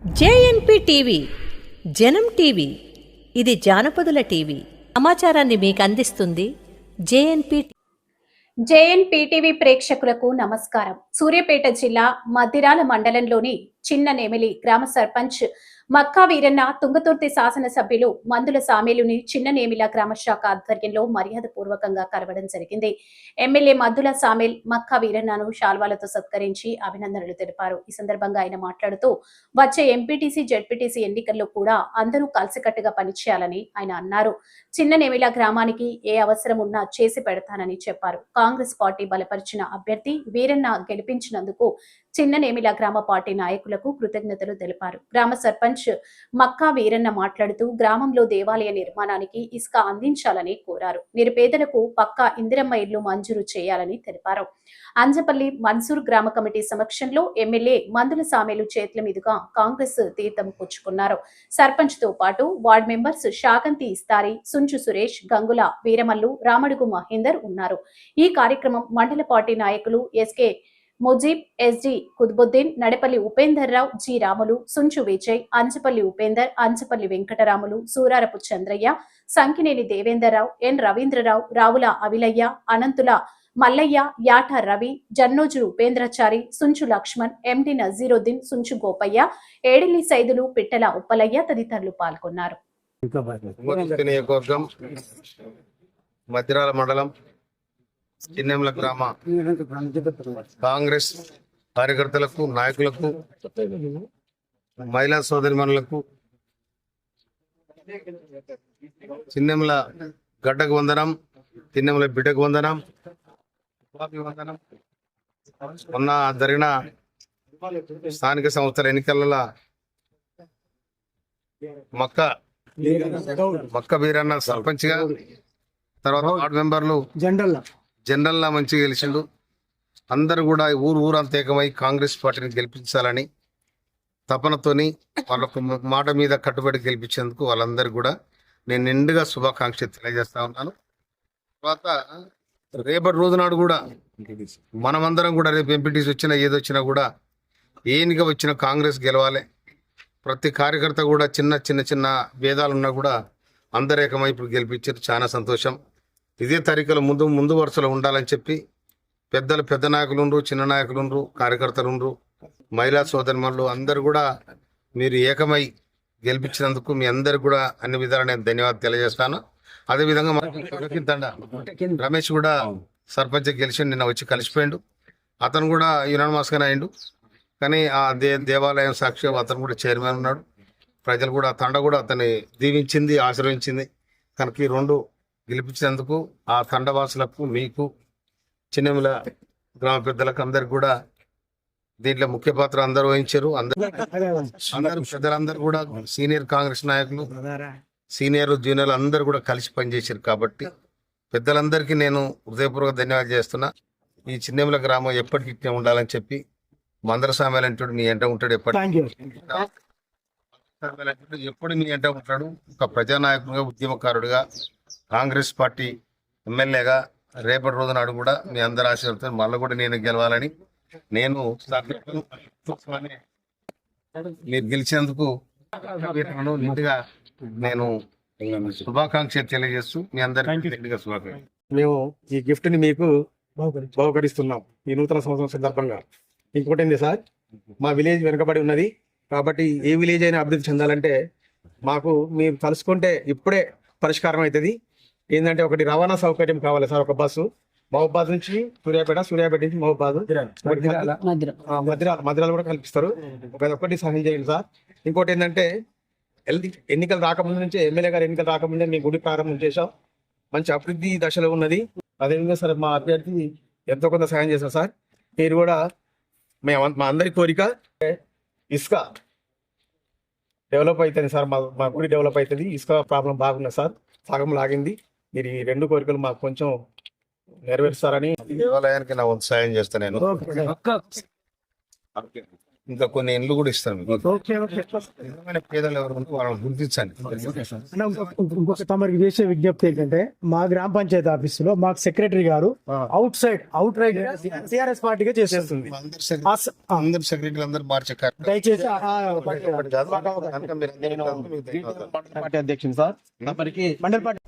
JNP TV జనం TV ఇది జానపదుల TV. సమాచారాన్ని మీకు అందిస్తుంది జేఎన్పి జేఎన్పీటీవీ ప్రేక్షకులకు నమస్కారం. సూర్యాపేట జిల్లా మద్దిరాల మండలంలోని చిన్న నెమిలి గ్రామ సర్పంచ్ మక్కా వీరన్న తుంగతుర్తి శాసనసభ్యులు మందుల సామీలుని చిన్న నేమిల గ్రామ శాఖ ఆధ్వర్యంలో మర్యాద పూర్వకంగా కలవడం జరిగింది. ఎమ్మెల్యే మద్దుల సామేల్ మక్కా వీరన్నను శాల్వాలతో సత్కరించి అభినందనలు తెలిపారు. ఈ సందర్భంగా ఆయన మాట్లాడుతూ వచ్చే ఎంపీటీసీ జడ్పీటీసీ ఎన్నికల్లో కూడా అందరూ కలిసికట్టుగా పనిచేయాలని ఆయన అన్నారు. చిన్న నెమిల గ్రామానికి ఏ అవసరం ఉన్నా చేసి పెడతానని చెప్పారు. కాంగ్రెస్ పార్టీ బలపరిచిన అభ్యర్థి వీరన్న గెలిపించినందుకు చిన్న నేమిల గ్రామ పార్టీ నాయకులు నాయకులకు కృతజ్ఞతలు తెలిపారు. గ్రామ సర్పంచ్ మక్కా వీరన్న మాట్లాడుతూ గ్రామంలో దేవాలయ నిర్మాణానికి ఇసుక అందించాలని కోరారు. నిరుపేదలకు పక్కా ఇందిరమ్మ ఇల్లు మంజూరు చేయాలని తెలిపారు. అంజపల్లి మన్సూర్ గ్రామ కమిటీ సమక్షంలో ఎమ్మెల్యే మందుల సామెలు చేతుల మీదుగా కాంగ్రెస్ తీర్థం పుచ్చుకున్నారు. సర్పంచ్తో పాటు వార్డ్ మెంబర్స్ శాకంతి ఇస్తారి సుంచు సురేష్ గంగుల వీరమల్లు రామడుగు మహేందర్ ఉన్నారు. ఈ కార్యక్రమం మండల పార్టీ నాయకులు SK Mujeeb SG Qutbuddin Nadapalli Upender Rao G Ramulu Sunchu Vijay Anchapalli Upender Anchapalli Venkataramulu Surarapu Chandraiah Sankineni Devender Rao N Ravindra Rao Ravula Avilaiah Ananthula Mallaiah Yata Ravi Jannoju Upendrachari Sunchu Laxman MD Naseeruddin Sunchu Gopaiah Edili Saidulu Pittala Uppalaiah తదితరులు పాల్గొన్నారు. మధ్యరాల మండలం చిన్నెంల గ్రామ కాంగ్రెస్ కార్యకర్తలకు నాయకులకు మహిళా సోదరిమణులకు చిన్నెంల గడ్డకు వందనం చిన్నెంల బిడ్డకు వందనం ఉన్న వందనం. మొన్న జరిగిన స్థానిక సంస్థల ఎన్నికలలో మక్క మక్క బీరన్న సర్పంచ్గా తర్వాత వార్డు మెంబర్లు జనరల్ జనరల్లా మంచిగా గెలిచిండు. అందరూ కూడా ఊరు ఊరంతా ఏకమై కాంగ్రెస్ పార్టీని గెలిపించాలని తపనతోని వాళ్ళకు మాట మీద కట్టుబడి గెలిపించేందుకు వాళ్ళందరూ కూడా నేను నిండుగా శుభాకాంక్ష తెలియజేస్తా ఉన్నాను. తర్వాత రేపటి రోజు నాడు కూడా మనమందరం కూడా రేపు ఎంపీటీస్ వచ్చినా ఏదొచ్చినా కూడా ఏనిగా వచ్చిన కాంగ్రెస్ గెలవాలి. ప్రతి కార్యకర్త కూడా చిన్న చిన్న చిన్న భేదాలు ఉన్నా కూడా అందరేకమై ఇప్పుడు గెలిపించారు. చాలా సంతోషం. ఇదే తరికలు ముందు ముందు వరుసలో ఉండాలని చెప్పి పెద్దలు పెద్ద నాయకులుండ్రు చిన్న నాయకులు కార్యకర్తలుండ్రు మహిళా సోదరిమణులు అందరు కూడా మీరు ఏకమై గెలిపించినందుకు మీ అందరికి కూడా అన్ని విధాలు నేను ధన్యవాదాలు తెలియజేస్తాను. అదేవిధంగా మన రమేష్ కూడా సర్పంచ్ గెలిచి నిన్న వచ్చి కలిసిపోయిండు. అతను కూడా యునానిమస్గానే అయిండు. కానీ ఆ దే దేవాలయం సాక్షి అతను కూడా చైర్మన్ ఉన్నాడు. ప్రజలు కూడా తండ కూడా అతన్ని దీవించింది ఆశ్రయించింది కనుక ఈ రెండు గెలిపించినందుకు ఆ తండవాసులకు మీకు చిన్నమిల గ్రామ పెద్దలకు అందరికి కూడా దీంట్లో ముఖ్య పాత్ర అందరూ వహించారు. అందరు అందరు పెద్దలందరూ కూడా సీనియర్ కాంగ్రెస్ నాయకులు సీనియర్ జూనియర్ అందరూ కూడా కలిసి పనిచేశారు కాబట్టి పెద్దలందరికీ నేను హృదయపూర్వక ధన్యవాదాలు చేస్తున్నా. ఈ చిన్నమిల గ్రామం ఎప్పటికీ ఇట్టే ఉండాలని చెప్పి మందర సామెలు అంటాడు మీ ఎంట ఉంటాడు ఎప్పటికీ ఎప్పుడు మీ ఎంట ఉంటాడు? ఒక ప్రజానాయకుడిగా ఉద్యమకారుడిగా కాంగ్రెస్ పార్టీ ఎమ్మెల్యేగా రేపటి రోజు నాడు కూడా మీ అందరి ఆశీర్వాదంతో మళ్ళీ కూడా నేను గెలవాలని నేను మీరు గెలిచేందుకు నేను శుభాకాంక్షలు తెలియజేస్తూ మీ అందరికీ నిండుగా శుభాకాంక్షలు. మేము ఈ గిఫ్ట్ని మీకు బహుకరిస్తున్నాం ఈ నూతన సంవత్సరం సందర్భంగా. ఇంకోటి ఏంది సార్? మా విలేజ్ వెనుకబడి ఉన్నది. కాబట్టి ఏ విలేజ్ అయినా అభివృద్ధి చెందాలంటే మాకు మీరు తలుసుకుంటే ఇప్పుడే పరిష్కారం అవుతుంది. ఏంటంటే ఒకటి రవాణా సౌకర్యం కావాలి సార్ ఒక బస్సు. మహబాద్ నుంచి సూర్యాపేట సూర్యాపేట నుంచి మహబాద్ ఆ, మధిరాల మధిరాలు కూడా కల్పిస్తారు. ఒక ఒక్కటి సహాయం చేయండి సార్. ఇంకోటి ఏంటంటే ఎల్- ఎన్నికలు రాకముందు నుంచే ఎమ్మెల్యే గారు ఎన్నికలు రాకముందే మేము గుడి ప్రారంభం చేశాం. మంచి అభివృద్ధి దశలో ఉన్నది. అదేవిధంగా సార్ మా అభ్యర్థి ఎంతో కొంత సహాయం చేశారు సార్. మీరు కూడా మేము మా అందరి కోరిక ఇసుక డెవలప్ అవుతుంది సార్ మా మా గుడి డెవలప్ అవుతుంది ఇసుక ప్రాబ్లం బాగున్నది సార్. సగం లాగింది. మీరు ఈ రెండు కోరికలు మాకు కొంచెం నెరవేరుస్తారని దేవాలయానికి నా వంతు సాయం చేస్తాను నేను. ఇంకా కొన్ని ఇండ్లు కూడా ఇస్తాను నిజమైన పేదలు ఎవరు ఉంటే వాళ్ళని గుర్తించండి. తమరికి చేసే విజ్ఞప్తి ఏంటంటే మా గ్రామ పంచాయతీ ఆఫీసులో మాకు సెక్రటరీ గారు outside out right TRS పార్టీగా చేసేస్తుంది. అందరు సెక్రటరీ అందరు మార్చే దయచేసి అధ్యక్షుడు సార్ తమరికి మండల పార్టీ